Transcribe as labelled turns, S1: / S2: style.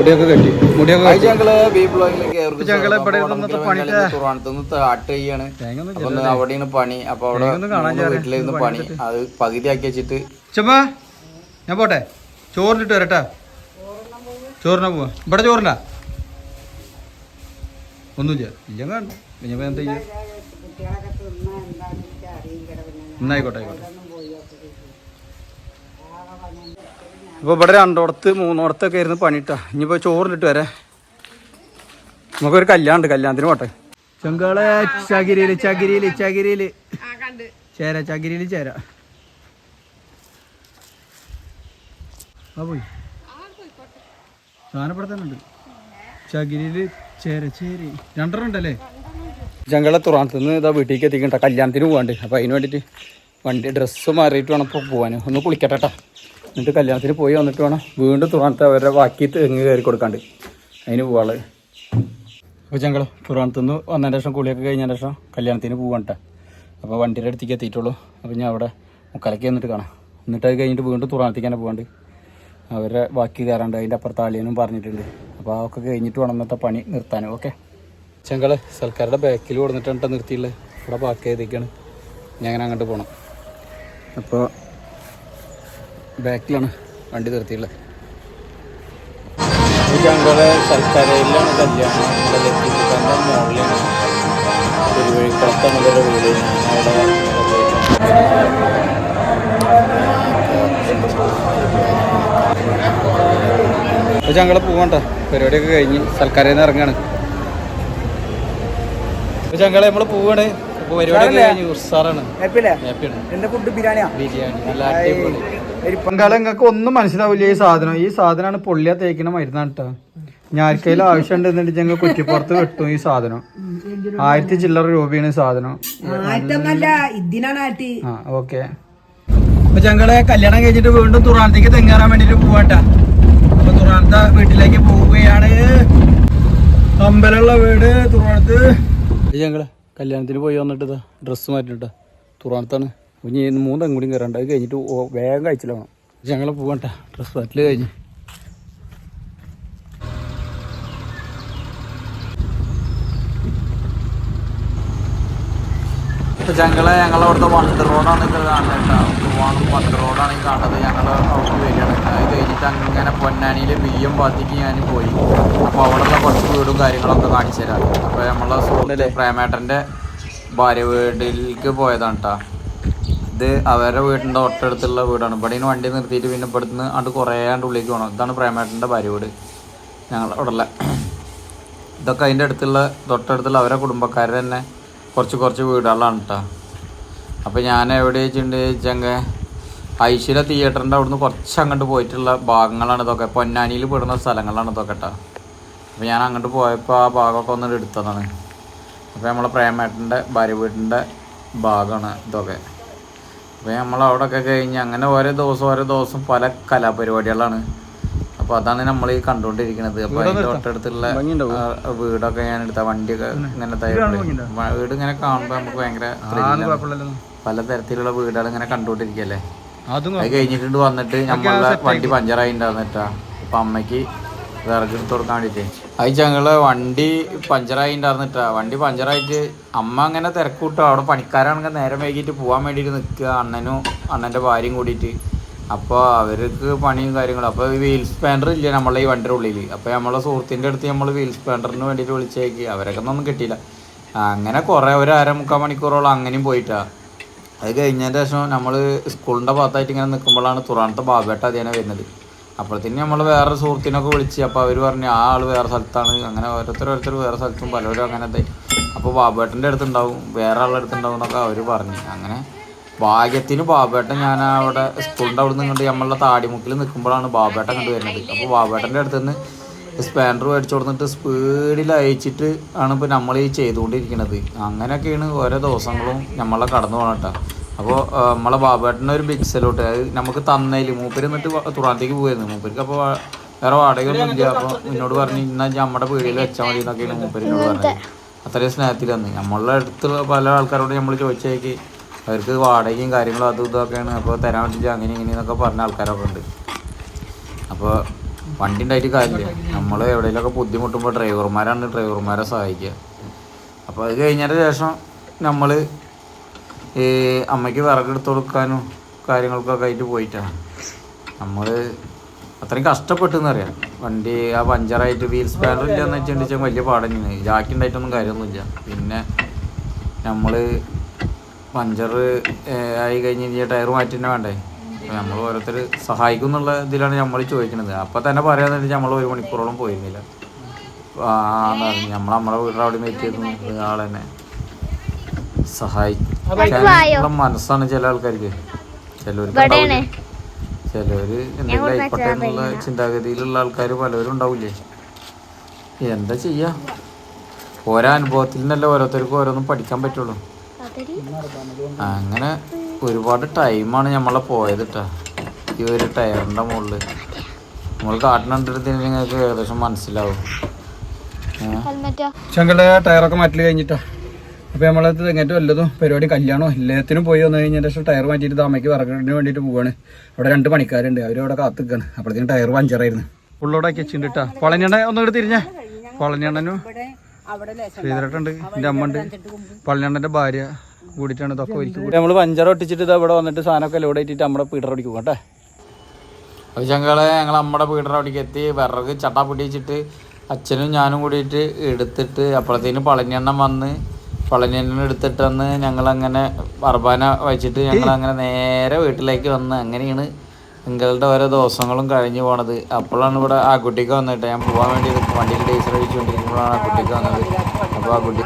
S1: മുടിയൊക്കെ കെട്ടി. മുടിയൊക്കെ
S2: ഞങ്ങൾ ബി ബ്ലോക്കിലേക്ക് ചെയ്യാണ്. അപ്പൊ അവിടെയാണ് പണി. അപ്പൊ അവിടെ. വീട്ടിലിരുന്ന് പണി അത് പകുതിയാക്കി വെച്ചിട്ട്
S1: ചുമ്മാ. ഞാൻ പോട്ടെ. ചോറിനിട്ട് വരട്ടെ. ചോറിനാ പോവാ. ഇവിടെ ചോറിനാ? ഒന്നുമില്ല. ഇല്ല കണ്ട ഇനിയിപ്പോ എന്താ ചെയ്യാ? എന്നായിക്കോട്ടെ ആയിക്കോട്ടെ. അപ്പോൾ ഇവിടെ രണ്ടോടത്ത് മൂന്നോടത്തൊക്കെ ആയിരുന്നു പണിട്ടാ ഇനിയിപ്പോൾ ചോറിലിട്ട് വരെ. നമുക്കൊരു കല്യാണം ഉണ്ട് കല്യാണത്തിന് പോട്ടെ. ചെങ്കളെ ചകിരിയിൽ ചകിരിയിൽ ചകിരിയിൽ. ചേര ചകിരിയിൽ ചേര. ആ പോയി. സാധനം ഇവിടെ തന്നെ ഉണ്ട്. ചകിരിയിൽ ചേര ചേരി. രണ്ടെണ്ണം ഉണ്ടല്ലേ? തുറത്ത് നിന്ന് ഇതാ വീട്ടിലേക്ക് എത്തിക്കണ്ട കല്യാണത്തിന് പോകാണ്ട് അപ്പോൾ അതിന് വേണ്ടിയിട്ട് വണ്ടി ഡ്രസ്സ് മാറിയിട്ട് വേണം ഇപ്പോൾ പോകാൻ ഒന്ന് കുളിക്കട്ടെ ട്ടാ. എന്നിട്ട് കല്യാണത്തിന് പോയി വന്നിട്ട് വേണം. വീണ്ടും തുറന്നത്തെ അവരുടെ ബാക്കി തെങ്ങ് കയറി കൊടുക്കാണ്ട്. അതിന് പോവാൾ. അപ്പോൾ ഞങ്ങൾ തുറന്നത്തുനിന്ന് വന്നതിന് ശേഷം കുളിയൊക്കെ കഴിഞ്ഞതിന് ശേഷം കല്യാണത്തിന് പോവാണ്ട അപ്പോൾ വണ്ടിയുടെ അടുത്തേക്ക് എത്തിയിട്ടുള്ളൂ. അപ്പോൾ ഞാൻ അവിടെ മുക്കലയ്ക്ക് വന്നിട്ട് കാണാം. എന്നിട്ട് അത് കഴിഞ്ഞിട്ട് വീണ്ടും തുറന്നത്തേക്ക് തന്നെ പോകാണ്ട് അവരുടെ ബാക്കി കയറാണ്ട് അതിന്റെ അപ്പുറത്ത് ആളിയനും പറഞ്ഞിട്ടുണ്ട്. അപ്പോൾ അതൊക്കെ കഴിഞ്ഞിട്ട് വേണം പണി നിർത്താൻ. ഓക്കെ? ഞങ്ങൾ സൽക്കാരുടെ ബാക്കിൽ കൊടുത്തിട്ടാണ് നിർത്തിയുള്ളത് ഇവിടെ ബാക്കി ചെയ്തേക്കാണ്. ഞാൻ അങ്ങനെ അങ്ങോട്ട് പോകണം അപ്പോൾ ബാക്കിലാണ് വണ്ടി നിർത്തിയുള്ളത് ഞങ്ങളെ സൽക്കാരയിലാണ് കല്യാണം നമ്മുടെ ലത്തിക്കാന്റെ മോളിലാണ്. തിരുവഴിക്കുളത്താണ് ഇവരുടെ വീട് അവിടെ ഞങ്ങൾ പോകണ്ട പരിപാടിയൊക്കെ കഴിഞ്ഞ് സൽക്കാരയിൽ നിന്ന് ഇറങ്ങാണ് ഞങ്ങളെ നമ്മൾ പോവാണ്. നിങ്ങൾക്ക് ഒന്നും മനസ്സിലാവില്ല ഈ സാധനം. ഈ സാധനമാണ് പൊള്ളിയാ തേക്കണ മരുന്നാണ് കേട്ടോ ഞാർക്കയിൽ ആവശ്യം ഉണ്ടെന്നിട്ട് ഞങ്ങൾ കുറ്റിപ്പുറത്ത് കിട്ടും ഈ സാധനം. ആയിരത്തി ചില്ലറ രൂപയാണ് ഈ സാധനം. ആ ഓക്കെ. അപ്പൊ ഞങ്ങൾ കല്യാണം കഴിഞ്ഞിട്ട് വീണ്ടും തുറാനത്തേക്ക് തെങ്ങേറാൻ വേണ്ടിട്ട് പോവാട്ട. അപ്പൊ തുറാനത്ത വീട്ടിലേക്ക് പോവുകയാണ്. അമ്പലമുള്ള വീട് തുറാനത്ത്. ഞങ്ങൾ കല്യാണത്തിന് പോയി വന്നിട്ട് ഡ്രസ്സ് മാറ്റിട്ടാ തുറാണത്താണ് ഇനി മൂന്ന് അങ്ങോട്ടും കയറണ്ട അത് കഴിഞ്ഞിട്ട് വേഗം കഴിച്ചില്ല വേണം. ഞങ്ങൾ പോകണ്ട ഡ്രസ്സ് മാറ്റൽ കഴിഞ്ഞ്.
S2: ഞങ്ങളെ ഞങ്ങളെ അവിടുത്തെ റോഡാണ് ഇത് കാണുന്നത് കേട്ടോ റോഡാണ് ഈ കാണുന്നത്. ഞങ്ങൾ അവിടെ വരികയാണ്. അത് കഴിഞ്ഞിട്ട് അങ്ങനെ പൊന്നാനിയിൽ ബിയ്യം പാത്തിക്ക് ഞാൻ പോയി. അപ്പോൾ വീടും കാര്യങ്ങളൊക്കെ കാണിച്ചു തരാം. അപ്പോൾ നമ്മളെ സുഹൃത്ത് പ്രേമേട്ടന്റെ ഭാര്യ വീട്ടിലേക്ക് പോയതാണ് കേട്ടോ ഇത് അവരുടെ വീടിന്റെ തൊട്ടടുത്തുള്ള വീടാണ്. ഇവിടെ നിന്ന് വണ്ടി നിർത്തിയിട്ട് പിന്നെ ഇവിടുന്ന് അങ്ങോട്ട് കുറേ ആണ്ട് ഉള്ളിലേക്ക് പോകണം ഇതാണ് പ്രേമേട്ടന്റെ ഭാര്യ വീട്. ഞങ്ങൾ അവിടെ ഉള്ള ഇതൊക്കെ അതിന്റെ അടുത്തുള്ള തൊട്ടടുത്തുള്ള അവരെ കുടുംബക്കാർ തന്നെ കുറച്ച് കുറച്ച് വീടുകളാണ് കേട്ടോ അപ്പോൾ ഞാൻ എവിടെ വെച്ചിട്ടുണ്ട് ഐശ്വര്യ തിയേറ്ററിന്റെ അവിടുന്ന് കുറച്ച് അങ്ങോട്ട് പോയിട്ടുള്ള ഭാഗങ്ങളാണ് ഇതൊക്കെ. പൊന്നാനിയിൽ പെടുന്ന സ്ഥലങ്ങളാണ് ഇതൊക്കെ കേട്ടോ അപ്പോൾ ഞാൻ അങ്ങോട്ട് പോയപ്പോൾ ആ ഭാഗമൊക്കെ ഒന്ന് എടുത്തതാണ്. അപ്പോൾ നമ്മളെ പ്രേമേട്ടന്റെ ഭാര്യ വീട്ടിന്റെ ഭാഗമാണ് ഇതൊക്കെ. അപ്പോൾ നമ്മൾ അവിടെ ഒക്കെ കഴിഞ്ഞ് അങ്ങനെ ഓരോ ദിവസം ഓരോ ദിവസം പല കലാപരിപാടികളാണ്. അപ്പോൾ അതാണ് നമ്മൾ ഈ കണ്ടുകൊണ്ടിരിക്കുന്നത്. അപ്പോൾ അതിന്റെ തൊട്ടടുത്തുള്ള വീടൊക്കെ ഞാൻ എടുത്ത വണ്ടിയൊക്കെ ഇങ്ങനെ തയ്യാറുണ്ട് വീട് ഇങ്ങനെ കാണുമ്പോൾ നമുക്ക് ഭയങ്കര. പലതരത്തിലുള്ള വീടുകൾ ഇങ്ങനെ കണ്ടുകൊണ്ടിരിക്കുകയല്ലേ
S1: അതും
S2: കഴിഞ്ഞിട്ടുണ്ട് വന്നിട്ട് നമ്മളുടെ വണ്ടി പഞ്ചറായി അപ്പൊ അമ്മയ്ക്ക് വിറക് എടുത്ത് കൊടുക്കാൻ വേണ്ടിയിട്ട് അത് ഞങ്ങൾ വണ്ടി പഞ്ചറായി ഉണ്ടായിരുന്നിട്ടാ വണ്ടി പഞ്ചറായിട്ട് അമ്മ അങ്ങനെ തിരക്കൂട്ടോ. അവിടെ പണിക്കാരാണെങ്കിൽ നേരം വൈകിട്ട് പോകാൻ വേണ്ടിയിട്ട് നിൽക്കുക. അണ്ണനും അണ്ണന്റെ ഭാര്യയും കൂടിയിട്ട്. അപ്പോൾ അവർക്ക് പണിയും കാര്യങ്ങളും. അപ്പോൾ വീൽ സ്പാൻഡർ ഇല്ല നമ്മളെ ഈ വണ്ടിയുടെ ഉള്ളിൽ അപ്പോൾ നമ്മളെ സുഹൃത്തിന്റെ അടുത്ത് നമ്മൾ വീൽ സ്പാൻഡറിന് വേണ്ടിയിട്ട് വിളിച്ചേക്ക്. അവരൊക്കെ ഒന്നും കിട്ടിയില്ല. അങ്ങനെ കുറേ ഒരു അരമുക്കാൽ മണിക്കൂറോളം അങ്ങനെയും പോയിട്ടാ. അത് കഴിഞ്ഞതിന് ശേഷം നമ്മൾ സ്കൂളിന്റെ ഭാഗത്തായിട്ട് ഇങ്ങനെ നിൽക്കുമ്പോഴാണ് തുറാണത്തെ ബാബേട്ട അതിനെ വരുന്നത്. അപ്പോഴത്തേന് നമ്മൾ വേറെ സുഹൃത്തിനൊക്കെ വിളിച്ച് അപ്പോൾ അവർ പറഞ്ഞു ആ ആൾ വേറെ സ്ഥലത്താണ്. അങ്ങനെ ഓരോരുത്തർ ഓരോരുത്തർ വേറെ സ്ഥലത്തും പലരും അങ്ങനെ ഇതായി അപ്പോൾ ബാബേട്ടന്റെ അടുത്തുണ്ടാവും വേറെ ആളുടെ അടുത്തുണ്ടാവും എന്നൊക്കെ അവർ പറഞ്ഞു. അങ്ങനെ ഭാഗ്യത്തിന് ബാബേട്ടൻ ഞാൻ അവിടെ സ്കൂളിന്റെ അവിടെ നിന്ന് കണ്ട് നമ്മളുടെ താടിമുക്കിൽ നിൽക്കുമ്പോഴാണ് ബാബേട്ടൻ കണ്ടു വരുന്നത്. അപ്പോൾ ബാബേട്ടന്റെ അടുത്ത് നിന്ന് സ്പാനർ മേടിച്ചു കൊടുത്തിട്ട് സ്പീഡിൽ അയച്ചിട്ട് ആണ് ഇപ്പോൾ നമ്മൾ ഈ ചെയ്തുകൊണ്ടിരിക്കുന്നത് അങ്ങനെയൊക്കെയാണ് ഓരോ ദിവസങ്ങളും നമ്മളെ കടന്നു പോകണം കേട്ടോ. അപ്പോൾ നമ്മളെ ബാബേട്ടന്റെ ഒരു ബിഗ് സെലോട്ട് അത് നമുക്ക് തന്നതിൽ മൂപ്പര് എന്നിട്ട് തുറാത്തേക്ക് പോയിരുന്നു. മൂപ്പർക്ക് അപ്പോൾ വേറെ വാടകയൊന്നും ഇല്ല. അപ്പോൾ എന്നോട് പറഞ്ഞു ഇന്ന നമ്മുടെ പീടിയിൽ വെച്ചാൽ മതി എന്നൊക്കെയാണ് മൂപ്പരിനോട് പറഞ്ഞത്. അത്രയും സ്നേഹത്തിൽ തന്നെ നമ്മളുടെ അടുത്തുള്ള പല ആൾക്കാരോട് നമ്മൾ ചോദിച്ചേക്ക്. അവർക്ക് വാടകയും കാര്യങ്ങളും അതും ഇതൊക്കെയാണ് അപ്പോൾ തരാൻ പറ്റില്ല അങ്ങനെ ഇങ്ങനെ എന്നൊക്കെ പറഞ്ഞ ആൾക്കാരൊക്കെ ഉണ്ട്. അപ്പോൾ വണ്ടി ഉണ്ടായിട്ട് കാര്യമില്ല. നമ്മൾ എവിടെയെങ്കിലുമൊക്കെ ബുദ്ധിമുട്ടുമ്പോൾ ഡ്രൈവർമാരാണ് ഡ്രൈവർമാരെ സഹായിക്കുക. അപ്പോൾ അത് കഴിഞ്ഞതിന് ശേഷം നമ്മൾ അമ്മയ്ക്ക് വിറകെടുത്ത് കൊടുക്കാനും കാര്യങ്ങൾക്കൊക്കെ ആയിട്ട് പോയിട്ടാണ്. നമ്മൾ അത്രയും കഷ്ടപ്പെട്ടു എന്നറിയാം വണ്ടി ആ പഞ്ചറായിട്ട് വീൽ സ്പാനർ ഇല്ലയെന്ന് വെച്ചിട്ടുണ്ടെങ്കിൽ വലിയ പാടന്നെയാണ്. ജാക്കി ഉണ്ടായിട്ടൊന്നും കാര്യമൊന്നുമില്ല. പിന്നെ നമ്മൾ പഞ്ചർ ആയി കഴിഞ്ഞ് കഴിഞ്ഞാൽ ടയർ മാറ്റി തന്നെ വേണ്ടേ? നമ്മൾ ഓരോരുത്തർ സഹായിക്കും എന്നുള്ള ഇതിലാണ് നമ്മൾ ചോദിക്കുന്നത് അപ്പോൾ തന്നെ പറയാന്ന് വെച്ചാൽ നമ്മൾ ഒരു മണിക്കൂറോളം പോയിരുന്നില്ല. നമ്മൾ നമ്മളെ വീട്ടിൽ അവിടെ എത്തിയിരുന്നു ആൾ തന്നെ സഹായിക്കാനുള്ള മനസ്സാണ് ചില ആൾക്കാർക്ക്. ചിലവർക്ക്. ചിലവര് എന്തെങ്കിലും ആയിക്കോട്ടെ എന്നുള്ള ചിന്താഗതിയിലുള്ള ആൾക്കാർ പലവരും ഉണ്ടാവില്ലേ എന്താ ചെയ്യാ? ഓരോ അനുഭവത്തിൽ നിന്നല്ല ഓരോരുത്തർക്കും ഓരോന്നും പഠിക്കാൻ പറ്റുള്ളൂ. അങ്ങനെ ഒരുപാട് ടൈമാണ് നമ്മളെ പോയത് കേട്ടാ ഈ ഒരു ടയറിന്റെ മുകളിൽ നമ്മൾ കാട്ടിനെടുത്തിന് നിങ്ങൾക്ക് ഏകദേശം മനസ്സിലാവും.
S1: ചങ്കളുടെ ടയറൊക്കെ മാറ്റി കഴിഞ്ഞിട്ടാ. അപ്പോൾ നമ്മളത് എങ്ങനെ വല്ലതും പരിപാടി കല്യാണോ എല്ലാത്തിനും പോയി വന്നു കഴിഞ്ഞാൽ ശേഷം ടയർ മാറ്റിയിട്ട് അമ്മയ്ക്ക് വറക്കിന് വേണ്ടിയിട്ട് പോവാണ്. അവിടെ രണ്ട് പണിക്കാരുണ്ട് അവരവിടെ കാത്തുക്കാണ്. അപ്പോഴത്തേക്കും ടയർ പഞ്ചറായിരുന്നു. ഉള്ളോടൊക്കെ വെച്ചിട്ടുണ്ട് കേട്ടാ പളഞ്ഞണ്ണ ഒന്നുകൂടി തിരിഞ്ഞാ. പളഞ്ഞണ്ണനും ശ്രീധരട്ടുണ്ട് എന്റെ അമ്മ ഉണ്ട്. പളഞ്ഞണ്ണന്റെ ഭാര്യ കൂടിട്ടാണ് ഇതൊക്കെ ഒരുക്കി നമ്മൾ പഞ്ചർ ഒട്ടിച്ചിട്ട് ഇത് ഇവിടെ വന്നിട്ട് സാധനമൊക്കെ ലോഡ് ആയിട്ട് നമ്മുടെ പീഡർ ഓടിക്കും കേട്ടെ
S2: അപ്പോൾ ഞങ്ങൾ ഞങ്ങൾ നമ്മുടെ വീടിന്റെ അവിടേക്ക് എത്തി. വിറക് ചട്ട പിടിച്ചിട്ട് അച്ഛനും ഞാനും കൂടിയിട്ട് എടുത്തിട്ട് അപ്പോഴത്തേനും പളനിയെണ്ണം വന്ന് പളനിയെണ്ണം എടുത്തിട്ട് വന്ന് ഞങ്ങളങ്ങനെ അർബാന വെച്ചിട്ട് ഞങ്ങൾ അങ്ങനെ നേരെ വീട്ടിലേക്ക് വന്ന് അങ്ങനെയാണ് നിങ്ങളുടെ ഓരോ ദിവസങ്ങളും കഴിഞ്ഞു പോണത്. അപ്പോഴാണ് ഇവിടെ ആ കുട്ടിക്ക് വന്നിട്ട് ഞാൻ പോകാൻ വേണ്ടി വണ്ടിയിൽ ഡീസൽ അടിച്ചുകൊണ്ടിരിക്കുമ്പോഴാണ് ആ കുട്ടിക്ക് വന്നത്. അപ്പോൾ ആ കുട്ടി